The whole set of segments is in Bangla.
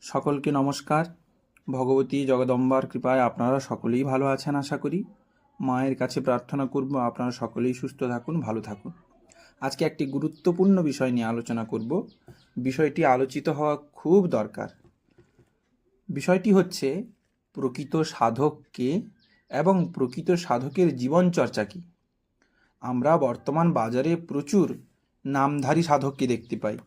সকলকে নমস্কার। ভগবতী জগদম্বার কৃপায় আপনারা সকলেই ভালো আছেন আশা করি। মায়ের কাছে প্রার্থনা করব, আপনারা সকলেই সুস্থ থাকুন, ভালো থাকুন। আজকে একটি গুরুত্বপূর্ণ বিষয় নিয়ে আলোচনা করব। বিষয়টি আলোচিত হওয়া খুব দরকার। বিষয়টি হচ্ছে, প্রকৃত সাধককে এবং প্রকৃত সাধকের জীবনচর্চা কী? আমরা বর্তমান বাজারে প্রচুর নামধারী সাধককে দেখতে পাই।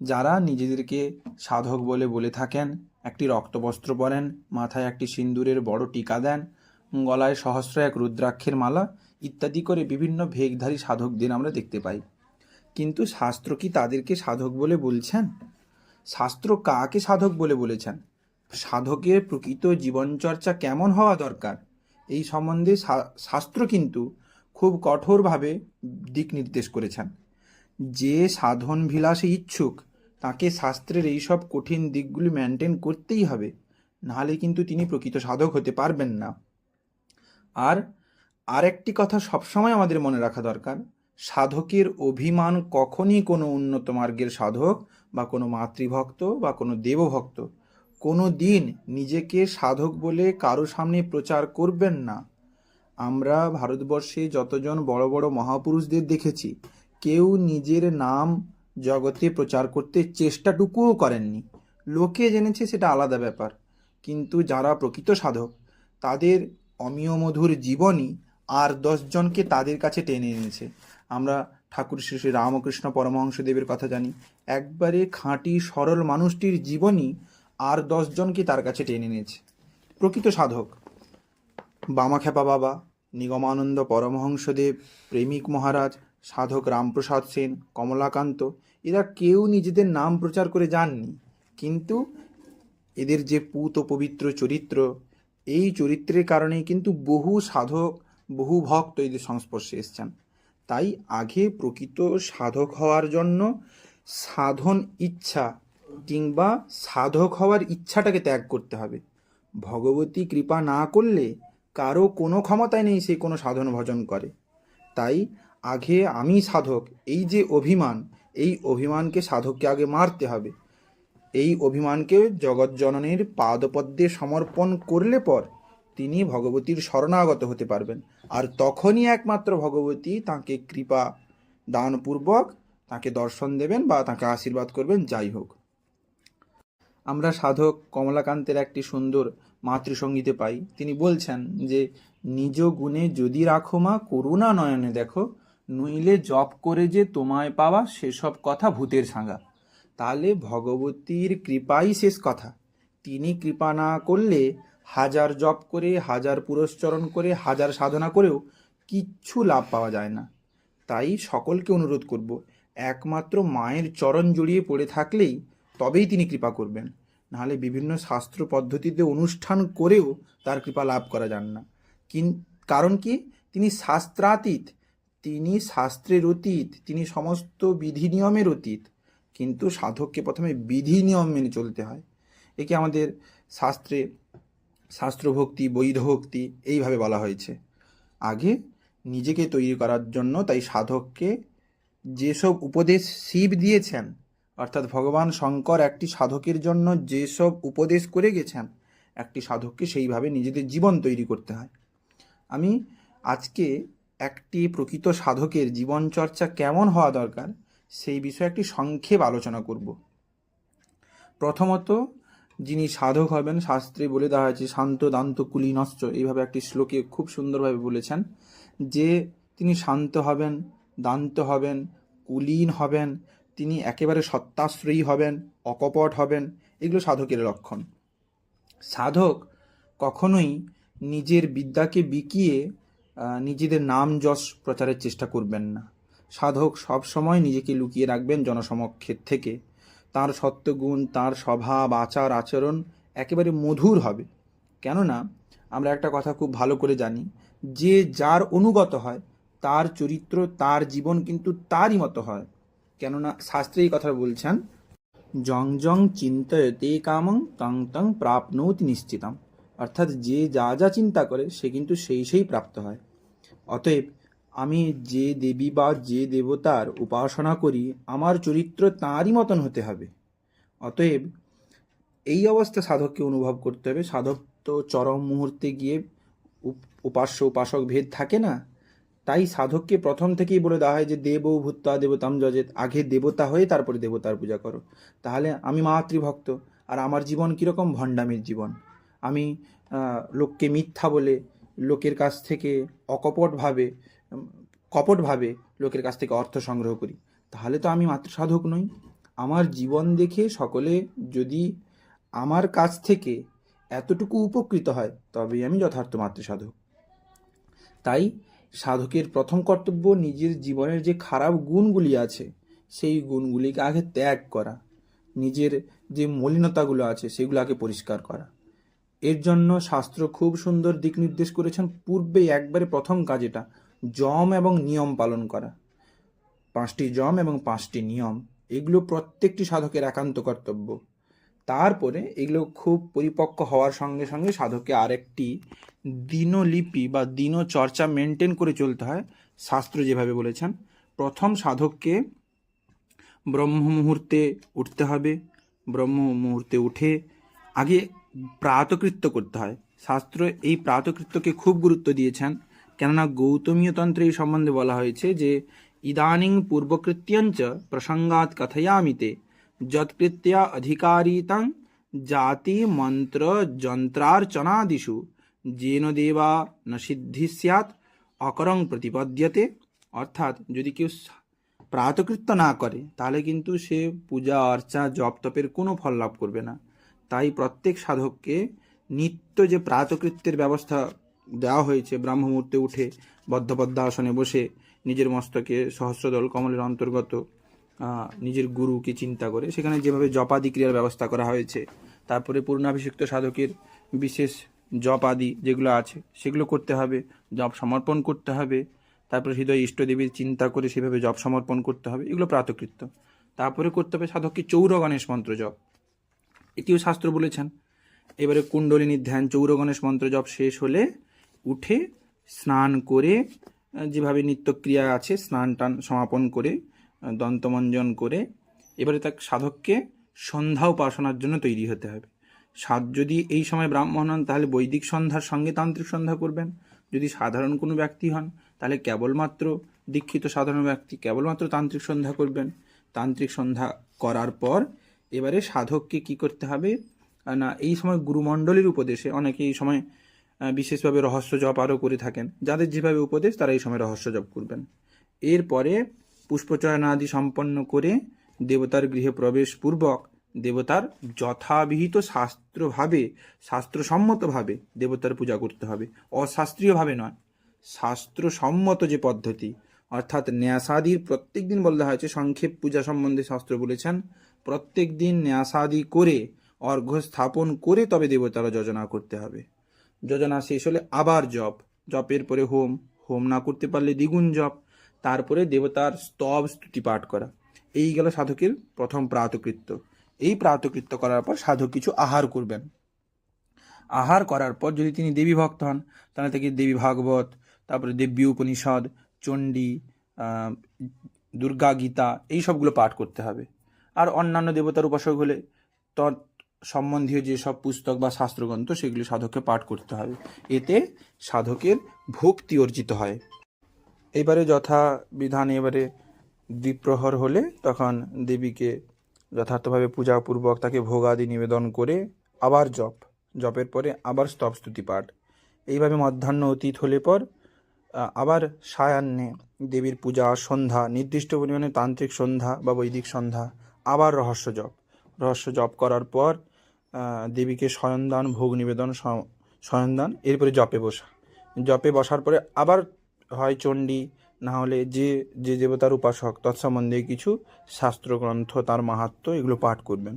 যারা নিজেদেরকে সাধক বলে বলে থাকেন, একটি রক্তবস্ত্র পরেন, মাথায় একটি সিন্দুরের বড় টিকা দেন, গলায় সহস্র এক রুদ্রাক্ষের মালা ইত্যাদি করে বিভিন্ন ভেগধারী সাধকদের আমরা দেখতে পাই। কিন্তু শাস্ত্র কি তাদেরকে সাধক বলে বলছেন? শাস্ত্র কাকে সাধক বলে বলেছেন? সাধকের প্রকৃত জীবনচর্চা কেমন হওয়া দরকার? এই সম্বন্ধে শাস্ত্র কিন্তু খুব কঠোরভাবে দিক নির্দেশ করেছেন। যে সাধন বিলাসে ইচ্ছুক, তাকে শাস্ত্রের এইসব কঠিন দিকগুলি মেনটেন করতেই হবে, নাহলে কিন্তু তিনি প্রকৃত সাধক হতে পারবেন না। আর আরেকটি কথা সবসময় আমাদের মনে রাখা দরকার, সাধকের অভিমান কখনই কোনো উন্নত মার্গের সাধক বা কোনো মাতৃভক্ত বা কোনো দেবভক্ত কোনো দিন নিজেকে সাধক বলে কারও সামনে প্রচার করবেন না। আমরা ভারতবর্ষে যতজন বড় বড় মহাপুরুষদের দেখেছি কেউ নিজের নাম জগতে প্রচার করতে চেষ্টাটুকুও করেননি। লোকে জেনেছে সেটা আলাদা ব্যাপার। কিন্তু যারা প্রকৃত সাধক, তাদের অমিয় মধুর জীবনই আর দশজনকে তাদের কাছে টেনে এনেছে। আমরা ঠাকুর শ্রী শ্রী রামকৃষ্ণ পরমহংসদেবের কথা জানি, একবারে খাঁটি, সরল মানুষটির জীবনই আর দশজনকে তার কাছে টেনে এনেছে। প্রকৃত সাধক, বামাখ্যাপা বাবা, নিগমানন্দ পরমহংসদেব, প্রেমিক মহারাজ সাধক রামপ্রসাদ সেন, কমলাকান্ত, এরা কেউ নিজেদের নাম প্রচার করে যাননি কিন্তু এদের যে পুত পবিত্র চরিত্র, এই চরিত্রের কারণেই কিন্তু বহু সাধক, বহু ভক্ত এদের সংস্পর্শে এসছেন। তাই আগে প্রকৃত সাধক হওয়ার জন্য সাধন ইচ্ছা কিংবা সাধক হওয়ার ইচ্ছাটাকে ত্যাগ করতে হবে। ভগবতী কৃপা না করলে কারও কোনো ক্ষমতায় নেই সে কোনো সাধন ভজন করে। তাই আগে আমি সাধক, এই যে অভিমান, এই অভিমানকে সাধককে আগে মারতে হবে। এই অভিমানকে জগৎজননীর পাদপদ্মে সমর্পণ করলে পর তিনি ভগবতীর শরণাগত হতে পারবেন। আর তখনই একমাত্র ভগবতী তাকে কৃপা দানপূর্বক তাকে দর্শন দেবেন বা তাকে আশীর্বাদ করবেন, যাই হোক। আমরা সাধক কমলাকান্তের একটি সুন্দর মাতৃসঙ্গীতে পাই। তিনি বলছেন যে, নিজ গুণে যদি রাখো মা, করুণা নয়নে দেখো নইলে জপ করে যে তোমায় পাওয়া সেসব কথা ভূতের সাঙ্গা। তাহলে ভগবতীর কৃপাই শেষ কথা। তিনি কৃপা না করলে হাজার জপ করে, হাজার পুরস্চরণ করে, হাজার সাধনা করেও কিচ্ছু লাভ পাওয়া যায় না। তাই সকলকে অনুরোধ করব, একমাত্র মায়ের চরণ জড়িয়ে পড়ে থাকলেই তবেই তিনি কৃপা করবেন। নাহলে বিভিন্ন শাস্ত্র পদ্ধতিতে অনুষ্ঠান করেও তার কৃপা লাভ করা যান না। কিন কারণ কি? তিনি শাস্ত্রাতীত। তিনি শাস্ত্রের অতীত, তিনি সমস্ত বিধি নিয়মের অতীত। কিন্তু সাধককে প্রথমে বিধি নিয়ম মেনে চলতে হয়। একে আমাদের শাস্ত্রে শাস্ত্রভক্তি, বৈধভক্তি এইভাবে বলা হয়েছে। আগে নিজেকে তৈরি করার জন্য তাই সাধককে যেসব উপদেশ শিব দিয়েছেন, অর্থাৎ ভগবান শঙ্কর একটি সাধকের জন্য যেসব উপদেশ করে গেছেন, একটি সাধককে সেইভাবে নিজেদের জীবন তৈরি করতে হয়। আমি আজকে একটি প্রকৃত সাধকের জীবনচর্চা কেমন হওয়া দরকার, সেই বিষয়ে একটি সংক্ষেপ আলোচনা করব। প্রথমত, যিনি সাধক হবেন, শাস্ত্রে বলে দেওয়া হয়েছে, শান্ত দান্ত কুলীনশ্চ এইভাবে একটি শ্লোকে খুব সুন্দরভাবে বলেছেন, যে তিনি শান্ত হবেন, দান্ত হবেন, কুলীন হবেন, তিনি একেবারে সত্তাশ্রয়ী হবেন, অকপট হবেন, এগুলো সাধকের লক্ষণ। সাধক কখনোই নিজের বিদ্যাকে বিকিয়ে নিজেদের নাম যশ প্রচারের চেষ্টা করবেন না। সাধক সবসময় নিজেকে লুকিয়ে রাখবেন জনসমক্ষের থেকে। তার সত্যগুণ, তার স্বভাব, আচার, আচরণ একেবারে মধুর হবে। কেননা, আমরা একটা কথা খুব ভালো করে জানি, যে যার অনুগত হয়, তার চরিত্র, তার জীবন কিন্তু তারই মতো হয়। কেননা, শাস্ত্রে এই কথা বলছেন, জং জং চিন্তয়তে কামং তং তং প্রাপ্নৌতি নিশ্চিতম। অর্থাৎ যে যা যা চিন্তা করে, সে কিন্তু সেই সেই প্রাপ্ত হয়। অতএব আমি যে দেবী বা যে দেবতার উপাসনা করি, আমার চরিত্র তাঁরই মতন হতে হবে। অতএব এই অবস্থা সাধককে অনুভব করতে হবে। সাধক তো চরম মুহূর্তে গিয়ে উপ- উপাস্য, উপাসক ভেদ থাকে না। তাই সাধককে প্রথম থেকেই বলে দেওয়া হয় যে, দেব ভূত্তা দেবতাম যজেত আগে দেবতা হয়ে তারপরে দেবতার পূজা করো। তাহলে আমি মাতৃভক্ত। আর আমার জীবন কীরকম ভণ্ডামির জীবন? আমি লোককে মিথ্যা বলে, লোকের কাছ থেকে অকপটভাবে, কপটভাবে লোকের কাছ থেকে অর্থ সংগ্রহ করি। তাহলে তো আমি মাত্র সাধক নই। আমার জীবন দেখে সকলে যদি আমার কাছ থেকে এতটুকু উপকৃত হয়, তবেই আমি যথার্থ মাতৃ সাধক। তাই সাধকের প্রথম কর্তব্য নিজের জীবনের যে খারাপ গুণগুলি আছে, সেই গুণগুলিকে আগে ত্যাগ করা। নিজের যে মলিনতাগুলো আছে সেগুলো আগে পরিষ্কার করা। এর জন্য শাস্ত্র খুব সুন্দর দিক নির্দেশ করেছেন পূর্বে একবারে প্রথম কাজ এটা, যম এবং নিয়ম পালন করা। পাঁচটি যম এবং পাঁচটি নিয়ম, এগুলো প্রত্যেকটি সাধকের একান্ত কর্তব্য। তারপরে এগুলো খুব পরিপক্ক হওয়ার সঙ্গে সঙ্গে সাধককে আরেকটি দিনলিপি বা দিনচর্চা মেনটেন করে চলতে হয়, শাস্ত্র যেভাবে বলেছেন। প্রথম সাধককে ব্রহ্ম মুহূর্তে উঠতে হবে ব্রহ্ম মুহূর্তে উঠে আগে প্রাতকৃত্য করতে হয়। শাস্ত্র এই প্রাতকৃত্যকে খুব গুরুত্ব দিয়েছেন। কেননা গৌতমীয় তন্ত্রে এই সম্বন্ধে বলা হয়েছে যে, ইদানিং পূর্বকৃত্যঞ্চ প্রসঙ্গাত কথয়ামিতে যৎকৃত্যা অধিকারিতাং জাতি মন্ত্র যন্ত্রার্চনাদিষু, যেন দেবা ন সিদ্ধি স্যাৎ, অকরং প্রতিপদ্যতে। অর্থাৎ যদি কেউ প্রাতকৃত্য না করে, তাহলে কিন্তু সে পূজা অর্চা জপ তপের কোনো ফল লাভ করবে না। তাই প্রত্যেক সাধককে নিত্য যে প্রাতকৃত্যের ব্যবস্থা দেওয়া হয়েছে ব্রাহ্ম মুহূর্তে উঠে বদ্ধপদ্ম আসনে বসে নিজের মস্তকে সহস্রদল কমলের অন্তর্গত নিজের গুরুকে চিন্তা করে সেখানে যেভাবে জপাদি ক্রিয়ার ব্যবস্থা করা হয়েছে, তারপরে পূর্ণাভিষিক্ত সাধকের বিশেষ জপ আদি যেগুলো আছে সেগুলো করতে হবে, জপ সমর্পণ করতে হবে, তারপরে হৃদয় ইষ্টদেবীর চিন্তা করে সেভাবে জপ সমর্পণ করতে হবে, এগুলো প্রাতকৃত্য। তারপরে করতে হবে সাধককে চৌর গণেশ মন্ত্র জপ। এটিও শাস্ত্র বলেছেন। এবারে কুণ্ডলিনীর ধ্যান চৌর গণেশ মন্ত্র জপ শেষ হলে উঠে স্নান করে যেভাবে নিত্যক্রিয়া আছে, স্নান টান সমাপন করে দন্তমঞ্জন করে, এবারে তার সাধককে সন্ধ্যা উপাসনার জন্য তৈরি হতে হবে। সাধ যদি এই সময় ব্রাহ্মণ হন, তাহলে বৈদিক সন্ধ্যার সঙ্গে তান্ত্রিক সন্ধ্যা করবেন। যদি সাধারণ কোনো ব্যক্তি হন, তাহলে কেবলমাত্র দীক্ষিত সাধারণ ব্যক্তি, কেবলমাত্র তান্ত্রিক সন্ধ্যা করবেন। তান্ত্রিক সন্ধ্যা করার পর এবারে সাধককে কি করতে হবে? না, এই সময় গুরুমণ্ডলীর উপদেশে অনেকে এই সময় বিশেষভাবে রহস্য জপ আরও করে থাকেন। যাদের যেভাবে উপদেশ, তারা এই সময় রহস্য জপ করবেন। এরপরে পুষ্পচয়ন আদি সম্পন্ন করে দেবতার গৃহে প্রবেশ পূর্বক দেবতার যথাবিহিত শাস্ত্রভাবে, শাস্ত্রসম্মতভাবে দেবতার পূজা করতে হবে। অশাস্ত্রীয়ভাবে নয়, শাস্ত্রসম্মত যে পদ্ধতি, অর্থাৎ ন্যাসাদির প্রত্যেক দিন বলা হয়েছে, সংক্ষেপ পূজা সম্বন্ধে শাস্ত্র বলেছেন প্রত্যেক দিন ন্যাসাদি করে অর্ঘ্য স্থাপন করে তবে দেবতারা যোজনা করতে হবে। যোজনা শেষ হলে আবার জপ। জপের পরে হোম। হোম না করতে পারলে দ্বিগুণ জপ। তারপরে দেবতার স্তব স্তুতি পাঠ করা। এই গেল সাধকের প্রথম প্রাতকৃত্য। এই প্রাতকৃত্য করার পর সাধক কিছু আহার করবেন। আহার করার পর যদি তিনি দেবী ভক্ত হন, তাহলে তাকে দেবী ভাগবত, তারপরে দেবী উপনিষদ, চণ্ডী দুর্গা গীতা, এই সবগুলো পাঠ করতে হবে। আর অন্যান্য দেবতার উপাসক হলে তৎ সম্বন্ধীয় যেসব পুস্তক বা শাস্ত্রগ্রন্থ, সেগুলি সাধককে পাঠ করতে হবে। এতে সাধকের ভক্তি অর্জিত হয়। এবারে যথা বিধান, এবারে দ্বিপ্রহর হলে তখন দেবীকে যথার্থভাবে পূজাপূর্বক তাকে ভোগাদি নিবেদন করে আবার জপ। জপের পরে আবার স্তবস্তুতি পাঠ। এইভাবে মধ্যাহ্ন অতীত হলে পর আবার সায়ান্নে দেবীর পূজা, সন্ধ্যা, নির্দিষ্ট পরিমাণে তান্ত্রিক সন্ধ্যা বা বৈদিক সন্ধ্যা আবার রহস্য জপ। রহস্য জপ করার পর দেবীকে শয়নদান ভোগ নিবেদন শয়নদান এরপরে জপে বসা। জপে বসার পরে আবার হয় চণ্ডী, না হলে যে যে দেবতার উপাসক, তৎসম্বন্ধে কিছু শাস্ত্রগ্রন্থ, তার মাহাত্ম্য এগুলো পাঠ করবেন।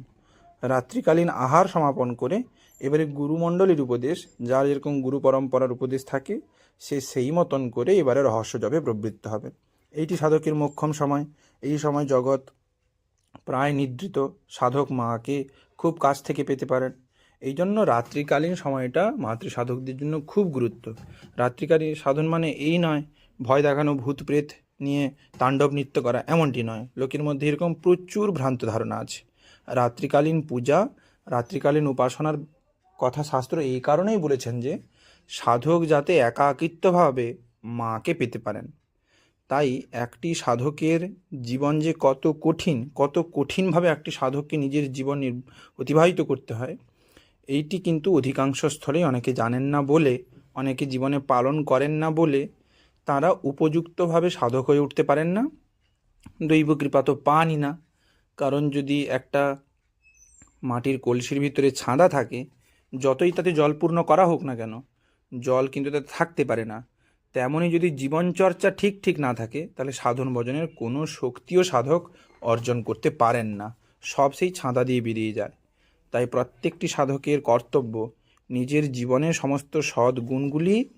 রাত্রিকালীন আহার সমাপন করে এবারে গুরুমণ্ডলীর উপদেশ, যার যেরকম গুরু পরম্পরার উপদেশ থাকে, সে সেই মতন করে এবারে রহস্য জপে প্রবৃত্ত হবে। এইটি সাধকের মোক্ষম সময়। এই সময় জগৎ প্রায় নিদ্রিত সাধক মাকে খুব কাছ থেকে পেতে পারেন। এই জন্য রাত্রিকালীন সময়টা মাতৃ সাধকদের জন্য খুব গুরুত্ব। রাত্রিকালীন সাধন মানে এই নয়, ভয় দেখানো ভূত প্রেত নিয়ে তাণ্ডব নৃত্য করা এমনটি নয়। লোকের মধ্যে এরকম প্রচুর ভ্রান্ত ধারণা আছে। রাত্রিকালীন পূজা, রাত্রিকালীন উপাসনার কথা শাস্ত্র এই কারণেই বলেছেন যে, সাধক যাতে একাকিত্বভাবে মাকে পেতে পারেন। তাই একটি সাধকের জীবন যে কত কঠিন, কত কঠিনভাবে একটি সাধককে নিজের জীবন অতিবাহিত করতে হয়, এইটি কিন্তু অধিকাংশ স্থলেই অনেকে জানেন না বলে, অনেকে জীবনে পালন করেন না বলে তারা উপযুক্তভাবে সাধক হয়ে উঠতে পারেন না। দৈব কৃপা তো পানই না। কারণ যদি একটা মাটির কলসির ভিতরে ছাঁদা থাকে, যতই তাতে জল পূর্ণ করা হোক না কেন, জল কিন্তু তাতে থাকতে পারে না। তেমনই যদি জীবনচর্চা ঠিক ঠিক না থাকে, তাহলে সাধন ভজনের কোনো শক্তিও সাধক অর্জন করতে পারেন না। সব সেই ছাঁদা দিয়ে বেরিয়ে যায়। তাই প্রত্যেকটি সাধকের কর্তব্য নিজের জীবনের সমস্ত সৎ গুণগুলি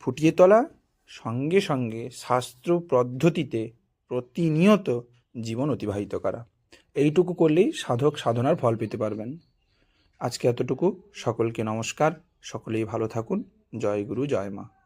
ফুটিয়ে তোলা, সঙ্গে সঙ্গে শাস্ত্র পদ্ধতিতে প্রতিনিয়ত জীবন অতিবাহিত করা। এইটুকু করলেই সাধক সাধনার ফল পেতে পারবেন। আজকে এতটুকু। সকলকে নমস্কার। সকলেই ভালো থাকুন। জয় গুরু, জয় মা।